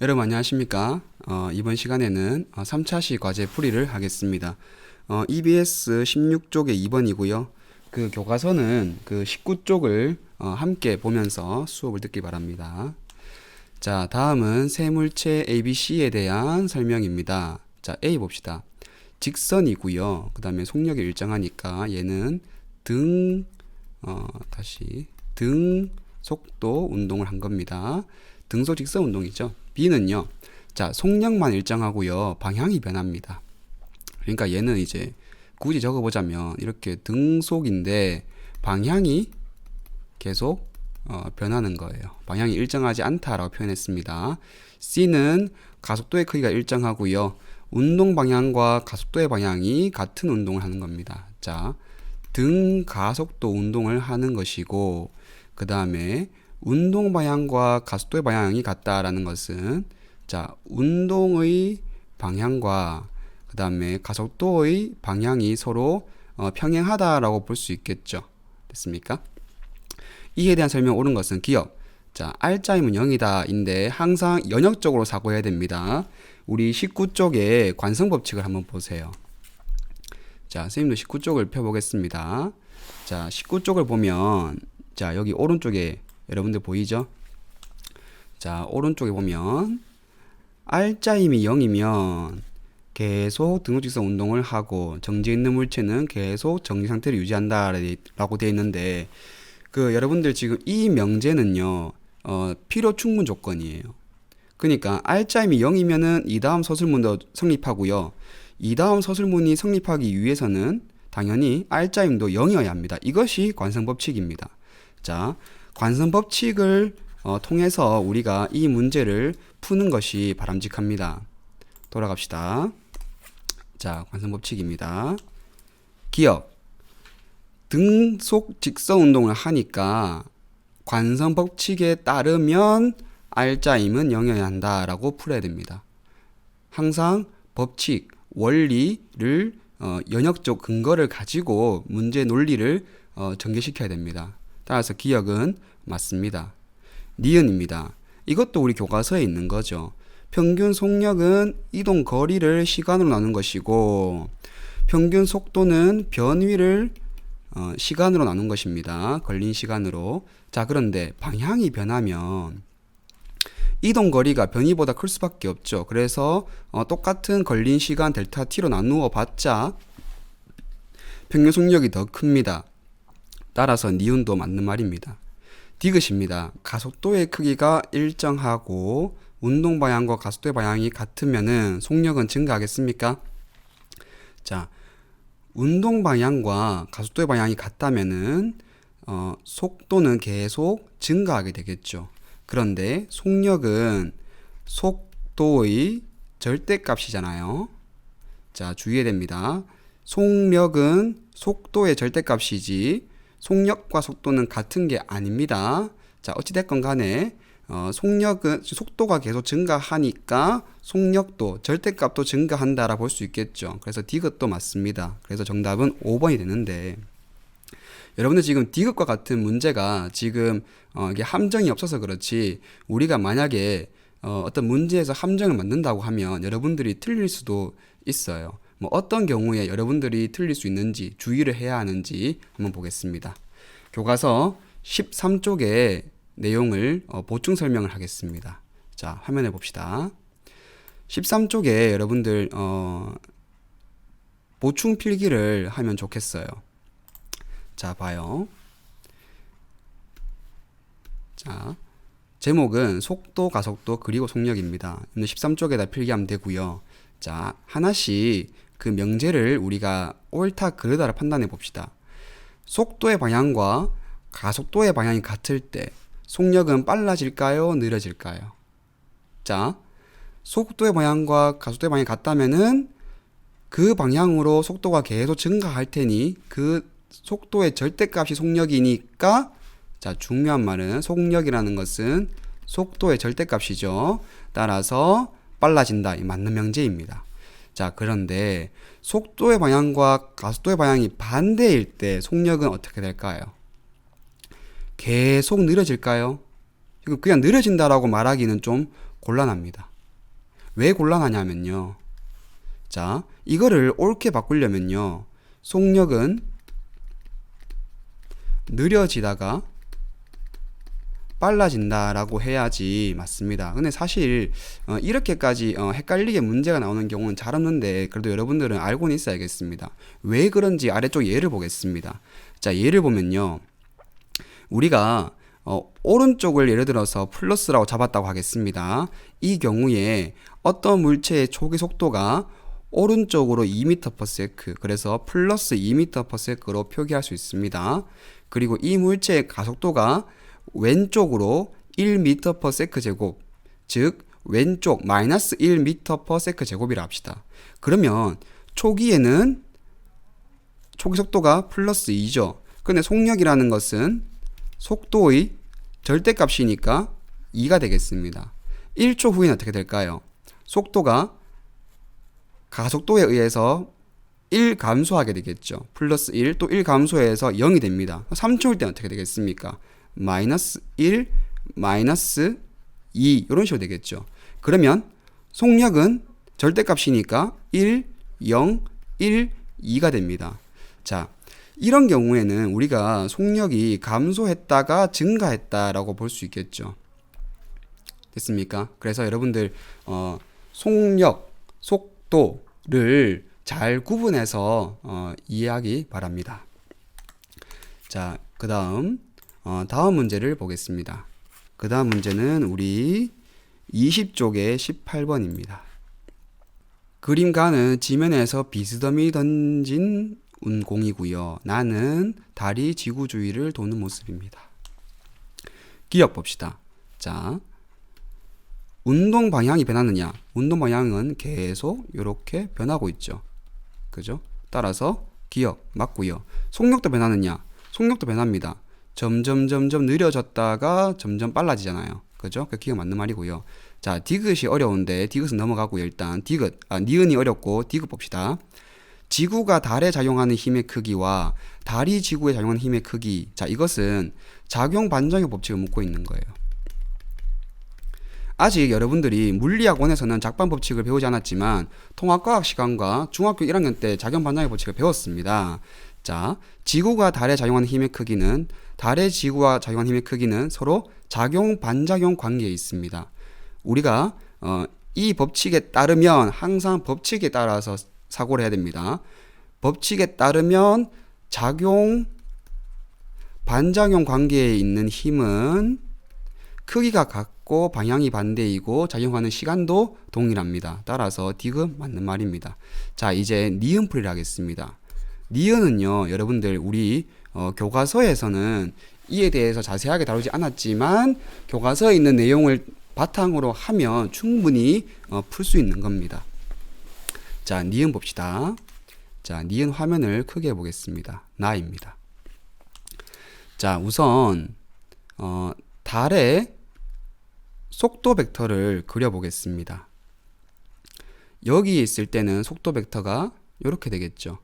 여러분 안녕하십니까? 어, 이번 시간에는 어, 3차시 과제 풀이를 하겠습니다. 어, EBS 16쪽의 2번이고요. 그 교과서는 그 19쪽을 어, 함께 보면서 수업을 듣기 바랍니다. 자, 다음은 세물체 ABC에 대한 설명입니다. 자, A 봅시다. 직선이고요. 그 다음에 속력이 일정하니까 얘는 등, 어, 다시 등 속도 운동을 한 겁니다. 등속 직선 운동이죠. B는요. 자, 속력만 일정하고요. 방향이 변합니다. 그러니까 얘는 이제 굳이 적어보자면 이렇게 등속인데 방향이 계속 어, 변하는 거예요. 방향이 일정하지 않다라고 표현했습니다. C는 가속도의 크기가 일정하고요. 운동 방향과 가속도의 방향이 같은 운동을 하는 겁니다. 자, 등 가속도 운동을 하는 것이고 그 다음에 운동 방향과 가속도의 방향이 같다라는 것은 자, 운동의 방향과 그 다음에 가속도의 방향이 서로 어, 평행하다라고 볼 수 있겠죠. 됐습니까? 이에 대한 설명 옳은 것은 기억. 자, R자임은 0이다인데 항상 연역적으로 사고해야 됩니다. 우리 19쪽의 관성 법칙을 한번 보세요. 자, 선생님도 19쪽을 펴보겠습니다. 자, 19쪽을 보면 자, 여기 오른쪽에 여러분들 보이죠? 자, 오른쪽에 보면 R자임이 0이면 계속 등호직선 운동을 하고 정지해 있는 물체는 계속 정지 상태를 유지한다라고 되어 있는데 그 여러분들 지금 이 명제는요 어, 필요 충분 조건이에요. 그러니까 R자임이 0이면은 이 다음 서술문도 성립하고요. 이 다음 서술문이 성립하기 위해서는 당연히 R자임도 0이어야 합니다. 이것이 관성 법칙입니다. 자, 관성 법칙을 어, 통해서 우리가 이 문제를 푸는 것이 바람직합니다. 돌아갑시다. 자, 관성 법칙입니다. 기억. 등속 직선 운동을 하니까 관성 법칙에 따르면 R자임은 0이어야 한다라고 풀어야 됩니다. 항상 법칙, 원리를 어, 연역적 근거를 가지고 문제 논리를 어, 전개시켜야 됩니다. 따라서 기억은 맞습니다. 니은입니다. 이것도 우리 교과서에 있는 거죠. 평균 속력은 이동 거리를 시간으로 나눈 것이고 평균 속도는 변위를 어, 시간으로 나눈 것입니다. 걸린 시간으로. 자, 그런데 방향이 변하면 이동 거리가 변이보다 클 수밖에 없죠. 그래서 어, 똑같은 걸린 시간 델타 t로 나누어 봤자 평균 속력이 더 큽니다. 따라서 니은도 맞는 말입니다. 디귿입니다. 가속도의 크기가 일정하고 운동 방향과 가속도의 방향이 같으면은 속력은 증가하겠습니까? 자, 운동 방향과 가속도의 방향이 같다면은 어, 속도는 계속 증가하게 되겠죠. 그런데 속력은 속도의 절대값이잖아요. 자, 주의해야 됩니다. 속력은 속도의 절대값이지 속력과 속도는 같은 게 아닙니다. 자, 어찌됐건 간에 어, 속력은 속도가 계속 증가하니까 속력도 절대값도 증가한다라 볼 수 있겠죠. 그래서 디귿도 맞습니다. 그래서 정답은 5번이 되는데 여러분들 지금 디귿과 같은 문제가 지금 어, 이게 함정이 없어서 그렇지 우리가 만약에 어, 어떤 문제에서 함정을 만든다고 하면 여러분들이 틀릴 수도 있어요. 뭐 어떤 경우에 여러분들이 틀릴 수 있는지 주의를 해야 하는지 한번 보겠습니다. 교과서 13쪽에 내용을 어, 보충 설명을 하겠습니다. 자, 화면에 봅시다. 13쪽에 여러분들 어, 보충 필기를 하면 좋겠어요. 자, 봐요. 자, 제목은 속도, 가속도, 그리고 속력입니다. 13쪽에다 필기하면 되고요. 자, 하나씩 그 명제를 우리가 옳다, 그르다를 판단해 봅시다. 속도의 방향과 가속도의 방향이 같을 때 속력은 빨라질까요? 느려질까요? 자, 속도의 방향과 가속도의 방향이 같다면은 그 방향으로 속도가 계속 증가할 테니 그 속도의 절대값이 속력이니까 자, 중요한 말은 속력이라는 것은 속도의 절대값이죠. 따라서 빨라진다. 이 맞는 명제입니다. 자, 그런데 속도의 방향과 가속도의 방향이 반대일 때 속력은 어떻게 될까요? 계속 느려질까요? 그냥 느려진다라고 말하기는 좀 곤란합니다. 왜 곤란하냐면요. 자, 이거를 옳게 바꾸려면요. 속력은 느려지다가 빨라진다라고 해야지 맞습니다. 근데 사실 어, 이렇게까지 어, 헷갈리게 문제가 나오는 경우는 잘 없는데 그래도 여러분들은 알고는 있어야겠습니다. 왜 그런지 아래쪽 예를 보겠습니다. 자, 예를 보면요. 우리가 어, 오른쪽을 예를 들어서 플러스라고 잡았다고 하겠습니다. 이 경우에 어떤 물체의 초기 속도가 오른쪽으로 2m/s 그래서 플러스 2m/s로 표기할 수 있습니다. 그리고 이 물체의 가속도가 왼쪽으로 1m/s 제곱 즉 왼쪽 마이너스 1m/s 제곱이라 합시다. 그러면 초기에는 초기 속도가 플러스 2죠. 근데 속력이라는 것은 속도의 절대값이니까 2가 되겠습니다. 1초 후에는 어떻게 될까요? 속도가 가속도에 의해서 1 감소하게 되겠죠. 플러스 1, 또 1 감소해서 0이 됩니다. 3초일 때는 어떻게 되겠습니까? 마이너스 1, 마이너스 2 이런 식으로 되겠죠. 그러면 속력은 절대값이니까 1, 0, 1, 2가 됩니다. 자, 이런 경우에는 우리가 속력이 감소했다가 증가했다라고 볼 수 있겠죠. 됐습니까? 그래서 여러분들 어, 속력, 속도를 잘 구분해서 어, 이해하기 바랍니다. 자, 그 다음 어, 다음 문제를 보겠습니다. 그 다음 문제는 우리 20쪽의 18번입니다. 그림가는 지면에서 비스듬히 던진 운공이고요. 나는 달이 지구 주위를 도는 모습입니다. 기억 봅시다. 자, 운동 방향이 변하느냐? 운동 방향은 계속 이렇게 변하고 있죠. 그죠? 따라서 기억 맞고요. 속력도 변하느냐? 속력도 변합니다. 점점 점점 느려졌다가 점점 빨라지잖아요. 그죠? 그 기억 맞는 말이고요. 자, 디귿이 어려운데 디귿은 넘어가고요. 일단 디귿, 아, 니은이 어렵고 디귿 봅시다. 지구가 달에 작용하는 힘의 크기와 달이 지구에 작용하는 힘의 크기. 자, 이것은 작용 반작용 법칙을 묻고 있는 거예요. 아직 여러분들이 물리학원에서는 작반 법칙을 배우지 않았지만 통합과학 시간과 중학교 1학년 때 작용 반작용 법칙을 배웠습니다. 자, 지구가 달에 작용하는 힘의 크기는 달의 지구와 작용하는 힘의 크기는 서로 작용 반작용 관계에 있습니다. 우리가 어, 이 법칙에 따르면 항상 법칙에 따라서 사고를 해야 됩니다. 법칙에 따르면 작용 반작용 관계에 있는 힘은 크기가 같고 방향이 반대이고 작용하는 시간도 동일합니다. 따라서 디귿 맞는 말입니다. 자, 이제 니은풀이를 하겠습니다. 니은은요, 여러분들 우리 어, 교과서에서는 이에 대해서 자세하게 다루지 않았지만 교과서에 있는 내용을 바탕으로 하면 충분히 어, 풀 수 있는 겁니다. 자, 니은 봅시다. 자, 니은 화면을 크게 해보겠습니다. 나입니다. 자, 우선 어, 달의 속도 벡터를 그려보겠습니다. 여기에 있을 때는 속도 벡터가 이렇게 되겠죠.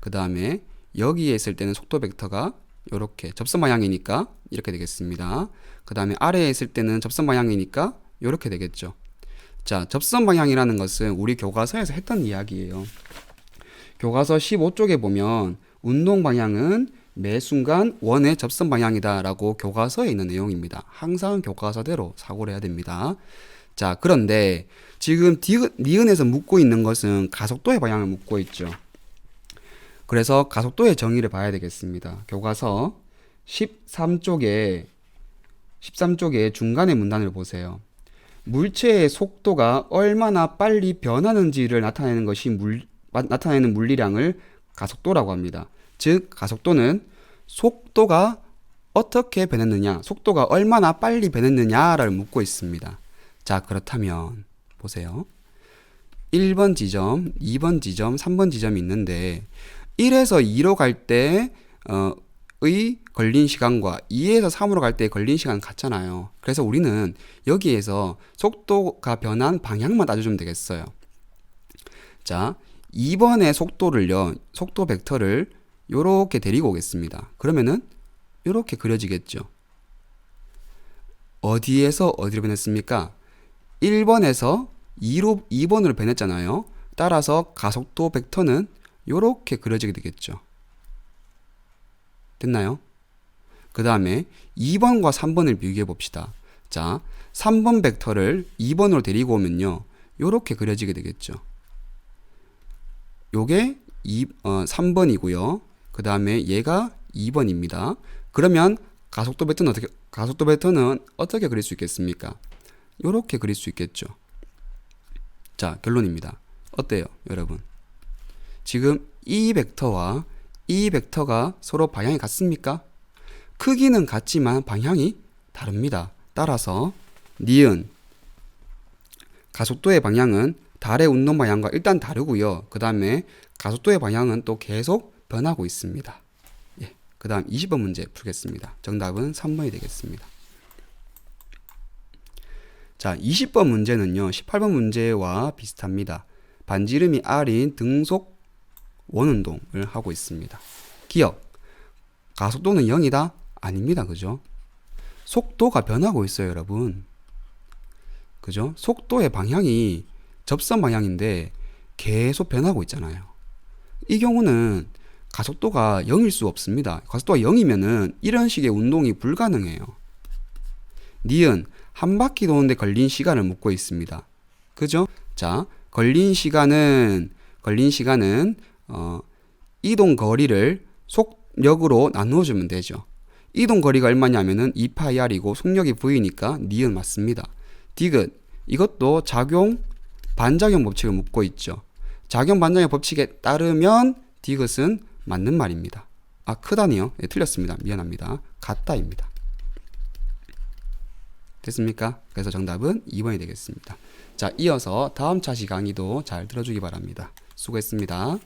그 다음에 여기에 있을 때는 속도 벡터가 이렇게 접선 방향이니까 이렇게 되겠습니다. 그 다음에 아래에 있을 때는 접선 방향이니까 이렇게 되겠죠. 자, 접선 방향이라는 것은 우리 교과서에서 했던 이야기예요. 교과서 15쪽에 보면 운동 방향은 매 순간 원의 접선 방향이다 라고 교과서에 있는 내용입니다. 항상 교과서대로 사고를 해야 됩니다. 자, 그런데 지금 니은에서 묻고 있는 것은 가속도의 방향을 묻고 있죠. 그래서 가속도의 정의를 봐야 되겠습니다. 교과서 13쪽에 13쪽에 중간의 문단을 보세요. 물체의 속도가 얼마나 빨리 변하는지를 나타내는 것이 물, 나타내는 물리량을 가속도라고 합니다. 즉, 가속도는 속도가 어떻게 변했느냐, 속도가 얼마나 빨리 변했느냐를 묻고 있습니다. 자, 그렇다면 보세요. 1번 지점, 2번 지점, 3번 지점이 있는데 1에서 2로 갈 때의 어, 걸린 시간과 2에서 3으로 갈때 걸린 시간 같잖아요. 그래서 우리는 여기에서 속도가 변한 방향만 따져주면 되겠어요. 자, 2번의 속도를요, 속도 벡터를 이렇게 데리고 오겠습니다. 그러면은 이렇게 그려지겠죠. 어디에서 어디로 변했습니까? 1번에서 2로 2번으로 변했잖아요. 따라서 가속도 벡터는 이렇게 그려지게 되겠죠. 됐나요? 그 다음에 2번과 3번을 비교해 봅시다. 자, 3번 벡터를 2번으로 데리고 오면요. 이렇게 그려지게 되겠죠. 요게 2, 어, 3번이고요. 그 다음에 얘가 2번입니다. 그러면 가속도 벡터는 어떻게 가속도 벡터는 어떻게 그릴 수 있겠습니까? 이렇게 그릴 수 있겠죠. 자, 결론입니다. 어때요, 여러분? 지금 이 벡터와 이 벡터가 서로 방향이 같습니까? 크기는 같지만 방향이 다릅니다. 따라서 니은 가속도의 방향은 달의 운동 방향과 일단 다르고요. 그 다음에 가속도의 방향은 또 계속 변하고 있습니다. 예. 그 다음 20번 문제 풀겠습니다. 정답은 3번이 되겠습니다. 자, 20번 문제는요, 18번 문제와 비슷합니다. 반지름이 R인 등속 원운동을 하고 있습니다. 기억. 가속도는 0이다? 아닙니다. 그죠? 속도가 변하고 있어요, 여러분. 그죠? 속도의 방향이 접선 방향인데 계속 변하고 있잖아요. 이 경우는 가속도가 0일 수 없습니다. 가속도가 0이면은 이런 식의 운동이 불가능해요. 니은 한 바퀴 도는데 걸린 시간을 묻고 있습니다. 그죠? 자, 걸린 시간은 걸린 시간은 어, 이동 거리를 속력으로 나누어 주면 되죠. 이동 거리가 얼마냐면은 2파이r이고 속력이 v니까 니은 맞습니다. 디귿 이것도 작용 반작용 법칙을 묻고 있죠. 작용 반작용 법칙에 따르면 디귿은 맞는 말입니다. 아 크다니요? 예, 틀렸습니다. 미안합니다. 같다입니다. 됐습니까? 그래서 정답은 2번이 되겠습니다. 자, 이어서 다음 차시 강의도 잘 들어주기 바랍니다. 수고했습니다.